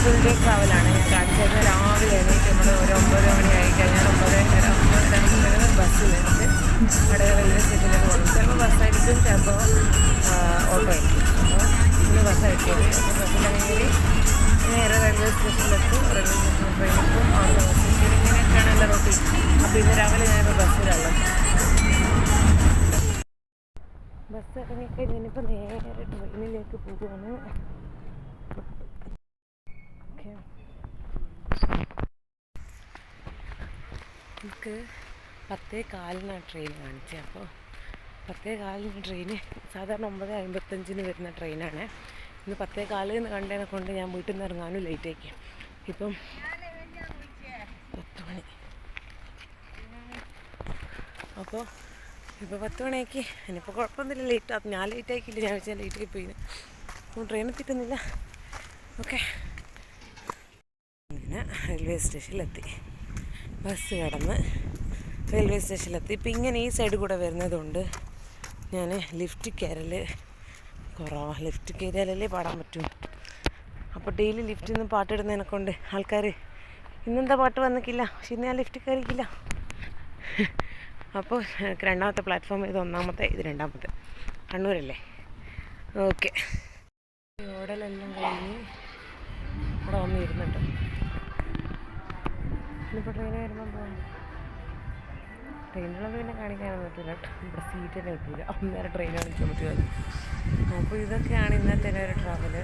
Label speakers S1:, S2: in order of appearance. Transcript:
S1: Full day ട്രാവലാണ് ഞാൻ കാണിച്ചത് രാവിലെ എണീറ്റ് നമ്മൾ ഒരു ഒമ്പത് മണി ആയി കഴിഞ്ഞാൽ ഒമ്പതര ഒമ്പതര ബസ് വെച്ച് അവിടെ റെയിൽവേ സ്റ്റേഷനിലേക്ക് പോകും. ചിലപ്പോൾ ബസ്സായിരിക്കും ചിലപ്പോൾ ഓട്ടോ ആയിരിക്കും. അപ്പോൾ ഇന്ന് ബസ്സായിരിക്കും ബസ്സിലാണെങ്കിൽ നേരെ റെയിൽവേ സ്റ്റേഷനിലെത്തും റെയിൽവേ സ്റ്റേഷനിൽ ട്രെയിനിലും ഓട്ടോ ബസ്സിൽ ഇങ്ങനെയൊക്കെയാണ് എന്റെ റൂട്ടീൻ അപ്പോൾ ഇന്ന് രാവിലെ ഞാനിപ്പോൾ ബസ്സിലുള്ളത് ബസ് ഇറങ്ങിക്കഴിഞ്ഞിപ്പോൾ നേരെ ട്രെയിനിലേക്ക് പോവുകയാണ് ഓക്കെ നമുക്ക് പത്തേ കാലിനാണ് ട്രെയിൻ കാണിച്ചത് അപ്പോൾ പത്തേ കാലിന് ട്രെയിന് സാധാരണ ഒമ്പത് അമ്പത്തഞ്ചിന് വരുന്ന ട്രെയിനാണ് ഇന്ന് പത്തേ കാലിൽ നിന്ന് കണ്ടതിനെ കൊണ്ട് ഞാൻ വീട്ടിൽ നിന്ന് ഇറങ്ങാനും ലേറ്റേക്ക് ഇപ്പം പത്ത് മണി. അപ്പോൾ ഇപ്പോൾ പത്ത് മണിയാക്കി. ഇനിയിപ്പോൾ കുഴപ്പമൊന്നുമില്ല. ലേറ്റ് ആ. ഞാൻ ലേറ്റ് ഞാൻ വെച്ചാൽ ലേറ്റ് ആയി പോയി അപ്പോൾ ട്രെയിൻ എത്തിയിട്ടൊന്നുമില്ല. ഓക്കെ അങ്ങനെ റെയിൽവേ സ്റ്റേഷനിലെത്തി ബസ് കടന്ന് റെയിൽവേ സ്റ്റേഷനിലെത്തി. ഇപ്പം ഇങ്ങനെ ഈ സൈഡ് കൂടെ വരുന്നതുകൊണ്ട് ഞാൻ ലിഫ്റ്റ് കയറൽ കുറവാണ് ലിഫ്റ്റ് കയറിയാലല്ലേ പാടാൻ പറ്റൂ. അപ്പോൾ ഡെയിലി ലിഫ്റ്റിൽ നിന്ന് പാട്ടിടുന്നതിനെ കൊണ്ട് ആൾക്കാർ ഇന്നെന്താ പാട്ട് വന്നിക്കില്ല? പക്ഷെ ഇന്ന് ഞാൻ ലിഫ്റ്റ് കയറിക്കില്ല അപ്പോൾ രണ്ടാമത്തെ പ്ലാറ്റ്ഫോം ഇത് ഒന്നാമത്തെ ഇത് രണ്ടാമത്തെ. കണ്ണൂരല്ലേ? ഓക്കെ. ഓടലെല്ലാം കഴിഞ്ഞ് ഇവിടെ വന്ന് ഇരുന്നുണ്ട് ഇനിയിപ്പോൾ ട്രെയിൻ വരുമ്പോൾ പോകാം ട്രെയിനുള്ളത് പിന്നെ കാണിക്കാനൊന്നും പറ്റില്ല ഇവിടെ സീറ്റ് തന്നെ കിട്ടില്ല അന്നേരം ട്രെയിൻ കാണിക്കാൻ പറ്റുമത് അപ്പോൾ ഇതൊക്കെയാണ് ഇന്നത്തെ ഒരു ട്രാവൽ